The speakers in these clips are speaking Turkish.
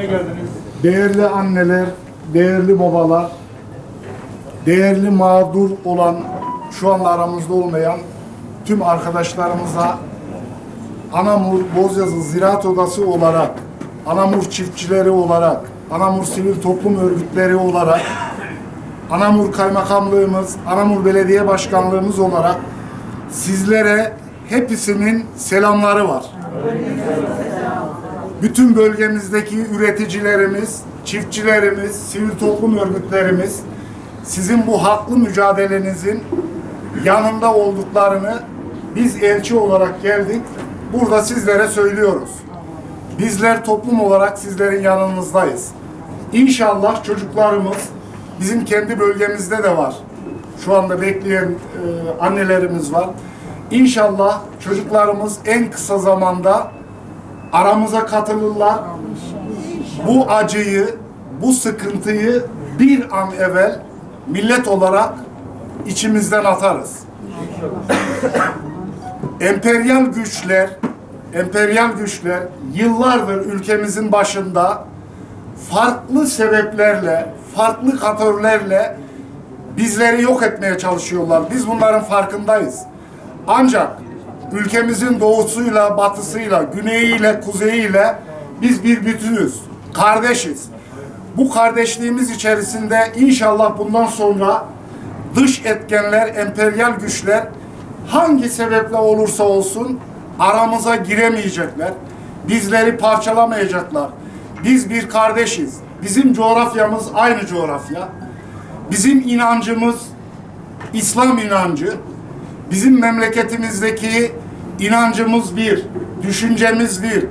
Kime geldiniz? değerli anneler, değerli babalar, değerli mağdur olan, şu anda aramızda olmayan tüm arkadaşlarımıza Anamur Bozyazı Ziraat Odası olarak, Anamur çiftçileri olarak, Anamur Sivil Toplum Örgütleri olarak, Anamur Kaymakamlığımız, Anamur Belediye Başkanlığımız olarak sizlere hepsinin selamları var. Bütün bölgemizdeki üreticilerimiz, çiftçilerimiz, sivil toplum örgütlerimiz sizin bu haklı mücadelenizin yanında olduklarını biz elçi olarak geldik. Burada sizlere söylüyoruz. Bizler toplum olarak sizlerin yanınızdayız. İnşallah çocuklarımız bizim kendi bölgemizde de var. Şu anda bekleyen e, annelerimiz var. İnşallah çocuklarımız en kısa zamanda aramıza katılırlar. Bu acıyı, bu sıkıntıyı bir an evvel millet olarak içimizden atarız. Emperyal güçler, emperyal güçler yıllardır ülkemizin başında farklı sebeplerle, farklı katörlerle bizleri yok etmeye çalışıyorlar. Biz bunların farkındayız. Ancak ülkemizin doğusuyla, batısıyla, güneyiyle, kuzeyiyle biz bir bütünüz. Kardeşiz. Bu kardeşliğimiz içerisinde inşallah bundan sonra dış etkenler, emperyal güçler hangi sebeple olursa olsun aramıza giremeyecekler. Bizleri parçalamayacaklar. Biz bir kardeşiz. Bizim coğrafyamız aynı coğrafya. Bizim inancımız İslam inancı. Bizim memleketimizdeki inancımız bir, düşüncemiz bir.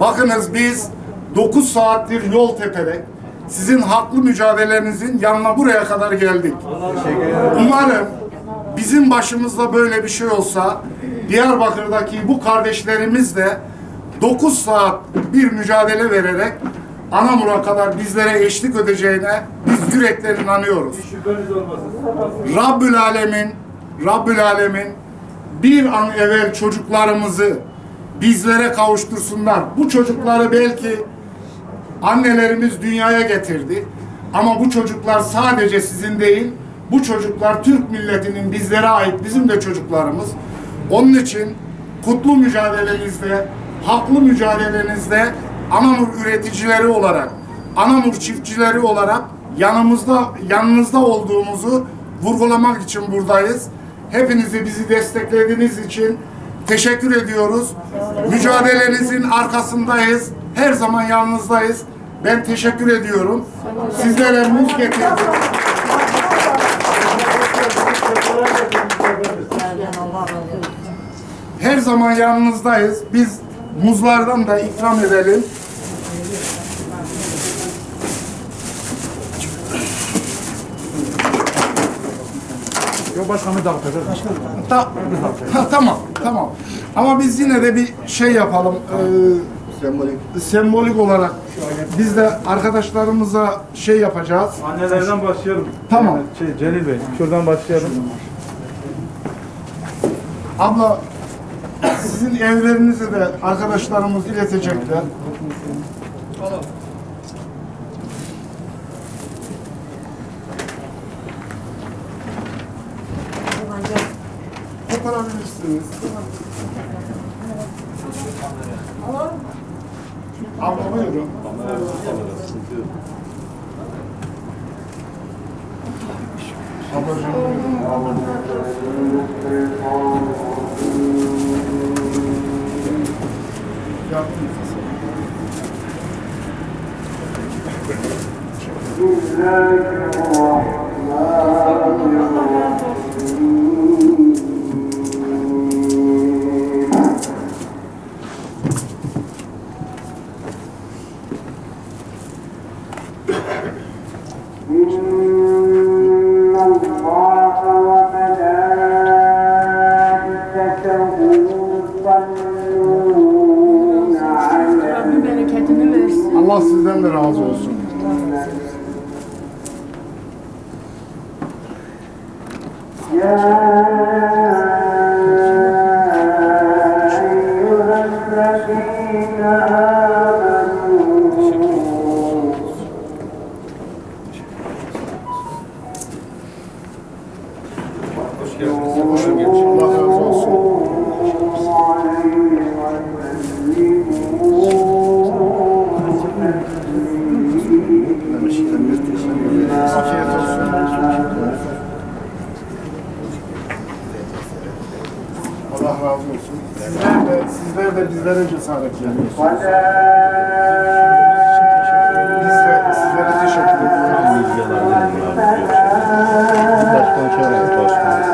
Bakınız biz 9 saattir yol teperek sizin haklı mücadelenizin yanına buraya kadar geldik. Umarım bizim başımızda böyle bir şey olsa Diyarbakır'daki bu kardeşlerimiz de 9 saat bir mücadele vererek Anamur'a kadar bizlere eşlik edeceğine biz yürekten inanıyoruz. Rabbül Alemin, Rabbül Alemin bir an evvel çocuklarımızı bizlere kavuştursunlar. Bu çocukları belki annelerimiz dünyaya getirdi. Ama bu çocuklar sadece sizin değil, bu çocuklar Türk milletinin bizlere ait bizim de çocuklarımız. Onun için kutlu mücadelenizde, haklı mücadelenizde Anamur üreticileri olarak, Anamur çiftçileri olarak yanımızda yanınızda olduğumuzu vurgulamak için buradayız. Hepinizi bizi desteklediğiniz için teşekkür ediyoruz. Mücadelenizin arkasındayız. Her zaman yanınızdayız. Ben teşekkür ediyorum. Sizlere muz getirdim. Her zaman yanınızdayız. Biz muzlardan da ikram edelim. Yok başkanı dağıtacağız. Ta- ha, tamam, tamam. Ama biz yine de bir şey yapalım. sembolik. sembolik olarak biz de arkadaşlarımıza şey yapacağız. Annelerden başlayalım. Tamam. Şey, Celil Bey, şuradan başlayalım. Abla sizin evlerinize de arkadaşlarımız iletecekler. Koparabilirsiniz. Abla buyurun. Yaptım. إن Muszę mieć. razı olsun. Sizler de, sizler de bizlere cesaret veriyorsunuz. Biz de sizlere teşekkür ediyoruz. Başkan çağırıyor başkan.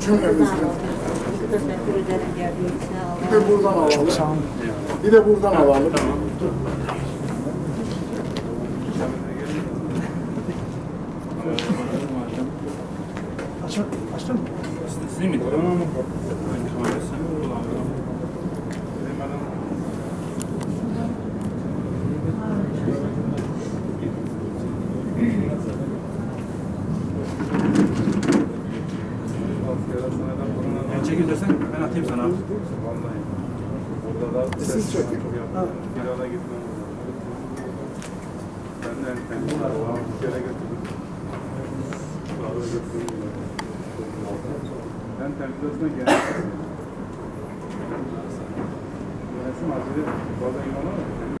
Cümlemizden. Teşekkür ederim geldiğiniz için. Bir de buradan alalım. Bir de buradan alalım. Çekil Kirada gitmem. Benden kendi var. Bir kere götürdüm. Sağlığa götürdüm. Ben temizlesine geldim. Gelsin acele. Bazen imana